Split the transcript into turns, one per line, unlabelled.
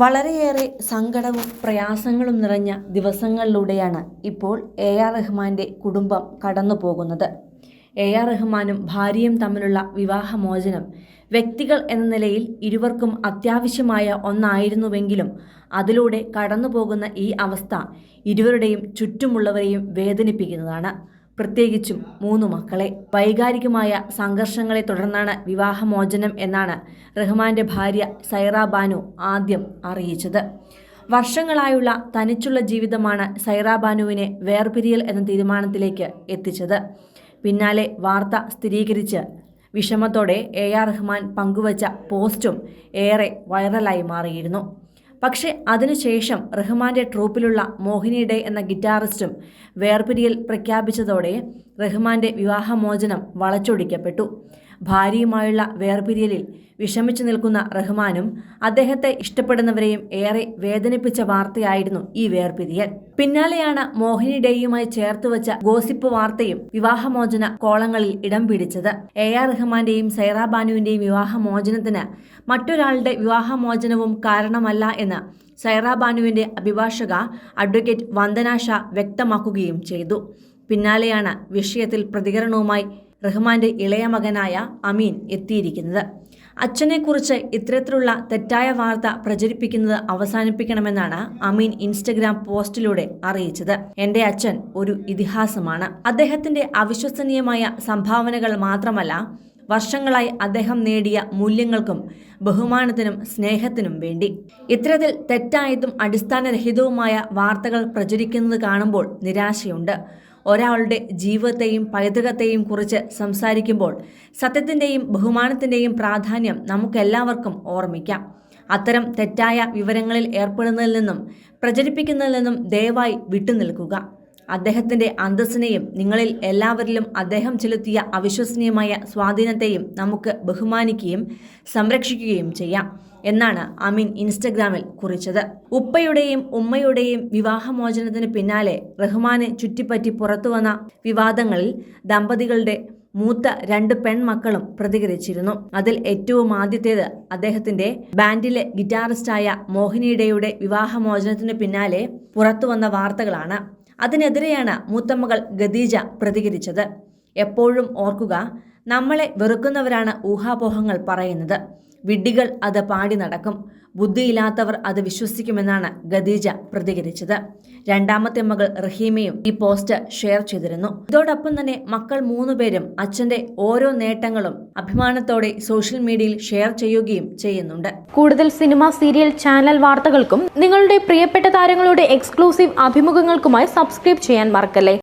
വളരെയേറെ സങ്കടവും പ്രയാസങ്ങളും നിറഞ്ഞ ദിവസങ്ങളിലൂടെയാണ് ഇപ്പോൾ എ ആർ റഹ്മാന്റെ കുടുംബം കടന്നു പോകുന്നത്. എ ആർ റഹ്മാനും ഭാര്യയും തമ്മിലുള്ള വിവാഹമോചനം വ്യക്തികൾ എന്ന നിലയിൽ ഇരുവർക്കും അത്യാവശ്യമായ ഒന്നായിരുന്നുവെങ്കിലും അതിലൂടെ കടന്നു പോകുന്ന ഈ അവസ്ഥ ഇരുവരുടെയും ചുറ്റുമുള്ളവരെയും വേദനിപ്പിക്കുന്നതാണ്. പ്രത്യേകിച്ചും മൂന്ന് മക്കളെ. വൈകാരികമായ സംഘർഷങ്ങളെ തുടർന്നാണ് വിവാഹമോചനം എന്നാണ് റഹ്മാന്റെ ഭാര്യ സൈറ ബാനു ആദ്യം അറിയിച്ചത്. വർഷങ്ങളായുള്ള തനിച്ചുള്ള ജീവിതമാണ് സൈറ ബാനുവിനെ വേർപിരിയൽ എന്ന തീരുമാനത്തിലേക്ക് എത്തിച്ചത്. പിന്നാലെ വാർത്ത സ്ഥിരീകരിച്ച് വിഷമത്തോടെ എ ആർ റഹ്മാൻ പങ്കുവച്ച പോസ്റ്റും ഏറെ വൈറലായി മാറിയിരുന്നു. പക്ഷേ അതിനുശേഷം റഹ്മാന്റെ ട്രൂപ്പിലുള്ള മോഹിനി ഡേ എന്ന ഗിറ്റാറിസ്റ്റും വേർപിരിയൽ പ്രഖ്യാപിച്ചതോടെ റഹ്മാന്റെ വിവാഹമോചനം വളച്ചൊടിക്കപ്പെട്ടു. ഭാര്യയുമായുള്ള വേർപിരിയലിൽ വിഷമിച്ചു നിൽക്കുന്ന റഹ്മാനും അദ്ദേഹത്തെ ഇഷ്ടപ്പെടുന്നവരെയും ഏറെ വേദനിപ്പിച്ച വാർത്തയായിരുന്നു ഈ വേർപിരിയൽ. പിന്നാലെയാണ് മോഹിനി ഡേയുമായി ചേർത്തുവച്ച ഗോസിപ്പ് വാർത്തയും വിവാഹമോചന കോളങ്ങളിൽ ഇടം പിടിച്ചത്. എ ആർ റഹ്മാന്റെയും സൈറ ബാനുവിന്റെയും വിവാഹമോചനത്തിന് മറ്റൊരാളുടെ വിവാഹമോചനവും കാരണമല്ല എന്ന് സൈറ ബാനുവിന്റെ അഭിഭാഷക അഡ്വക്കേറ്റ് വന്ദന ഷാ വ്യക്തമാക്കുകയും ചെയ്തു. പിന്നാലെയാണ് വിഷയത്തിൽ പ്രതികരണവുമായി റഹ്മാന്റെ ഇളയ മകനായ അമീൻ എത്തിയിരിക്കുന്നത്. അച്ഛനെക്കുറിച്ച് ഇത്തരത്തിലുള്ള തെറ്റായ വാർത്ത പ്രചരിപ്പിക്കുന്നത് അവസാനിപ്പിക്കണമെന്നാണ് അമീൻ ഇൻസ്റ്റഗ്രാം പോസ്റ്റിലൂടെ അറിയിച്ചത്. എന്റെ അച്ഛൻ ഒരു ഇതിഹാസമാണ്. അദ്ദേഹത്തിന്റെ അവിശ്വസനീയമായ സംഭാവനകൾ മാത്രമല്ല വർഷങ്ങളായി അദ്ദേഹം നേടിയ മൂല്യങ്ങൾക്കും ബഹുമാനത്തിനും സ്നേഹത്തിനും വേണ്ടി. ഇത്തരത്തിൽ തെറ്റായതും അടിസ്ഥാനരഹിതവുമായ വാർത്തകൾ പ്രചരിക്കുന്നത് കാണുമ്പോൾ നിരാശയുണ്ട്. ഒരാളുടെ ജീവിതത്തെയും പൈതൃകത്തെയും കുറിച്ച് സംസാരിക്കുമ്പോൾ സത്യത്തിന്റെയും ബഹുമാനത്തിന്റെയും പ്രാധാന്യം നമുക്കെല്ലാവർക്കും ഓർമ്മിക്കാം. അത്തരം തെറ്റായ വിവരങ്ങളിൽ ഏർപ്പെടുന്നതിൽ നിന്നും പ്രചരിപ്പിക്കുന്നതിൽ നിന്നും ദയവായി വിട്ടുനിൽക്കുക. അദ്ദേഹത്തിന്റെ അന്തസ്സിനെയും നിങ്ങളിൽ എല്ലാവരിലും അദ്ദേഹം ചെലുത്തിയ അവിശ്വസനീയമായ സ്വാധീനത്തെയും നമുക്ക് ബഹുമാനിക്കുകയും സംരക്ഷിക്കുകയും ചെയ്യാം എന്നാണ് അമീൻ ഇൻസ്റ്റഗ്രാമിൽ കുറിച്ചത്. ഉപ്പയുടെയും ഉമ്മയുടെയും വിവാഹമോചനത്തിന് പിന്നാലെ റഹ്മാനെ ചുറ്റിപ്പറ്റി പുറത്തുവന്ന വിവാദങ്ങളിൽ ദമ്പതികളുടെ മൂത്ത രണ്ട് പെൺമക്കളും പ്രതികരിച്ചിരുന്നു. അതിൽ ഏറ്റവും ആദ്യത്തേത് അദ്ദേഹത്തിന്റെ ബാൻഡിലെ ഗിറ്റാറിസ്റ്റായ മോഹിനിയുടെയുടെ വിവാഹമോചനത്തിന് പിന്നാലെ പുറത്തുവന്ന വാർത്തകളാണ്. അതിനെതിരെയാണ് മൂത്തമ്മകൾ ഖദീജ പ്രതികരിച്ചത്. എപ്പോഴും ഓർക്കുക നമ്മളെ വെറുക്കുന്നവരാണ് ഊഹാപോഹങ്ങൾ പറയുന്നത്. വിഡ്ഢികൾ അത് പാടി നടക്കും. ബുദ്ധിയില്ലാത്തവർ അത് വിശ്വസിക്കുമെന്നാണ് ഖദീജ പ്രതികരിച്ചത്. രണ്ടാമത്തെ മകൾ റഹീമയും ഈ പോസ്റ്റ് ഷെയർ ചെയ്തിരുന്നു. ഇതോടൊപ്പം തന്നെ മക്കൾ മൂന്നുപേരും അച്ഛന്റെ ഓരോ നേട്ടങ്ങളും അഭിമാനത്തോടെ സോഷ്യൽ മീഡിയയിൽ ഷെയർ ചെയ്യുകയും ചെയ്യുന്നുണ്ട്.
കൂടുതൽ സിനിമ സീരിയൽ ചാനൽ വാർത്തകൾക്കും നിങ്ങളുടെ പ്രിയപ്പെട്ട താരങ്ങളുടെ എക്സ്ക്ലൂസീവ് അഭിമുഖങ്ങൾക്കുമായി സബ്സ്ക്രൈബ് ചെയ്യാൻ മറക്കല്ലേ?